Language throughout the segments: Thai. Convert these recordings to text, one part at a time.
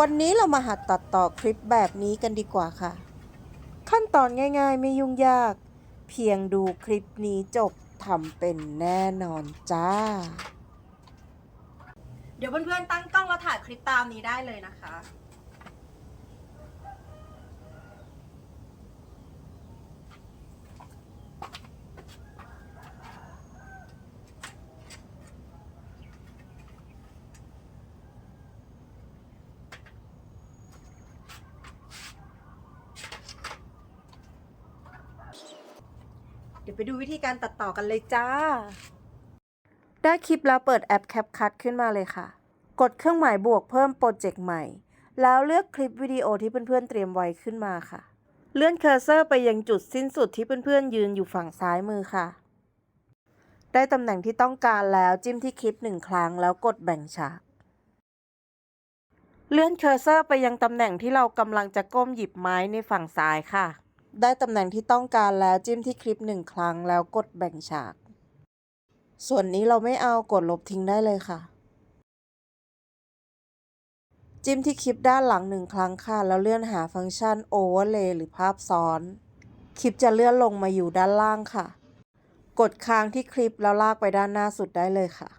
วันนี้เรามาหัดตัดต่อคลิปแบบนี้กันดีกว่าค่ะ ขั้นตอนง่ายๆไม่ยุ่งยาก เพียงดูคลิปนี้จบทำเป็นแน่นอนจ้า เดี๋ยวเพื่อนๆตั้งกล้องแล้วถ่ายคลิปตามนี้ได้เลยนะคะ เดี๋ยวไปดูวิธีการตัดต่อกันเลยจ้า ได้คลิปแล้วเปิดแอป CapCut ขึ้นมาเลยค่ะ กดเครื่องหมายบวกเพิ่มโปรเจกต์ใหม่ แล้วเลือกคลิปวิดีโอที่เพื่อนๆเตรียมไว้ขึ้นมาค่ะ เลื่อนเคอร์เซอร์ไปยังจุดสิ้นสุดที่เพื่อนๆยืนอยู่ฝั่งซ้ายมือค่ะ ได้ตำแหน่งที่ต้องการแล้วจิ้มที่คลิปหนึ่งครั้งแล้วกดแบ่งฉากเลื่อนเคอร์เซอร์ไปยังตำแหน่งที่เรากำลังจะก้มหยิบไม้ในฝั่งซ้ายค่ะ ได้ตำแหน่งที่ต้องการแล้วจิ้มที่คลิปหนึ่งครั้งแล้วกดแบ่งฉาก ส่วนนี้เราไม่เอากดลบทิ้งได้เลยค่ะ จิ้มที่คลิปด้านหลังหนึ่งครั้งค่ะ แล้วเลื่อนหาฟังก์ชัน Overlay หรือภาพซ้อน คลิปจะเลื่อนลงมาอยู่ด้านล่างค่ะ กดค้างที่คลิปแล้วลากไปด้านหน้าสุดได้เลยค่ะ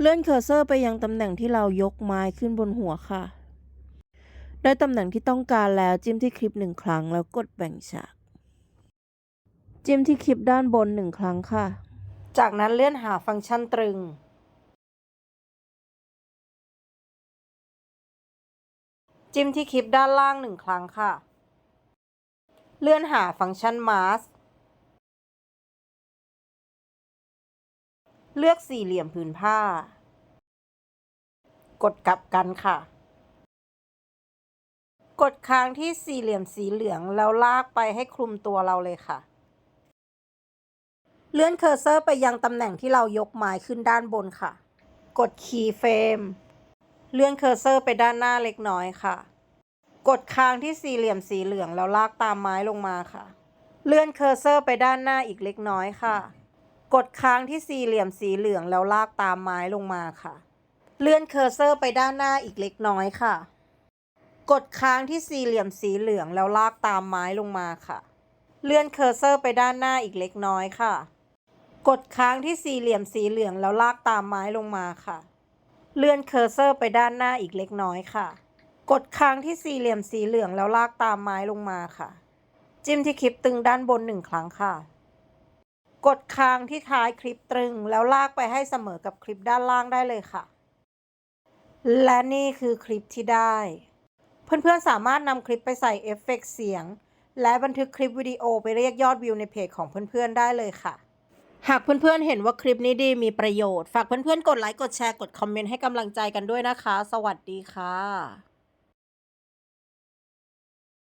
เลื่อนเคอร์เซอร์ไปยังตำแหน่งที่เรายกไม้ขึ้นบนหัวค่ะ ได้ตำแหน่งที่ต้องการแล้วจิ้มที่คลิปหนึ่งครั้งแล้วกดแบ่งฉาก จิ้มที่คลิปด้านบนหนึ่งครั้งค่ะ จากนั้นเลื่อนหาฟังก์ชันตรึง จิ้มที่คลิปด้านล่างหนึ่งครั้งค่ะ เลื่อนหาฟังก์ชันมาสเลือกสี่เหลี่ยมผืนผ้า กดกลับกันค่ะ กดค้างที่สี่เหลี่ยมสีเหลือง แล้วลากไปให้คลุมตัวเราเลยค่ะ เลื่อนเคอร์เซอร์ไปยังตำแหน่งที่เรายกไม้ขึ้นด้านบนค่ะ กดคีย์เฟรมเลื่อนเคอร์เซอร์ไปด้านหน้าเล็กน้อยค่ะ กดค้างที่สี่เหลี่ยมสีเหลือง แล้วลากตามไม้ลงมาค่ะ เลื่อนเคอร์เซอร์ไปด้านหน้าอีกเล็กน้อยค่ะ กดค้างที่สี่เหลี่ยมสีเหลือง แล้วลากตามไม้ลงมาค่ะ เลื่อนเคอร์เซอร์ไปด้านหน้าอีกเล็กน้อยค่ะ กดค้างที่สี่เหลี่ยมสีเหลืองแล้วลากตามไม้ลงมาค่ะ เลื่อนเคอร์เซอร์ไปด้านหน้าอีกเล็กน้อยค่ะ กดค้างที่สี่เหลี่ยมสีเหลืองแล้วลากตามไม้ลงมาค่ะ เลื่อนเคอร์เซอร์ไปด้านหน้าอีกเล็กน้อยค่ะ กดค้างที่สี่เหลี่ยมสีเหลืองแล้วลากตามไม้ลงมาค่ะ จิ้มที่คลิปตึงด้านบนหนึ่งครั้งค่ะ กดค้างที่ท้ายคลิปตรึง แล้วลากไปให้เสมอกับคลิปด้านล่างได้เลยค่ะ และนี่คือคลิปที่ได้ เพื่อนๆ สามารถนำคลิปไปใส่เอฟเฟกต์เสียง และบันทึกคลิปวิดีโอไปเรียกยอดวิวในเพจของเพื่อนๆ ได้เลยค่ะ หากเพื่อนๆ เห็นว่าคลิปนี้ดีมีประโยชน์ ฝากเพื่อนๆ กดไลค์ กดแชร์ กดคอมเมนต์ให้กำลังใจกันด้วยนะคะ สวัสดีค่ะ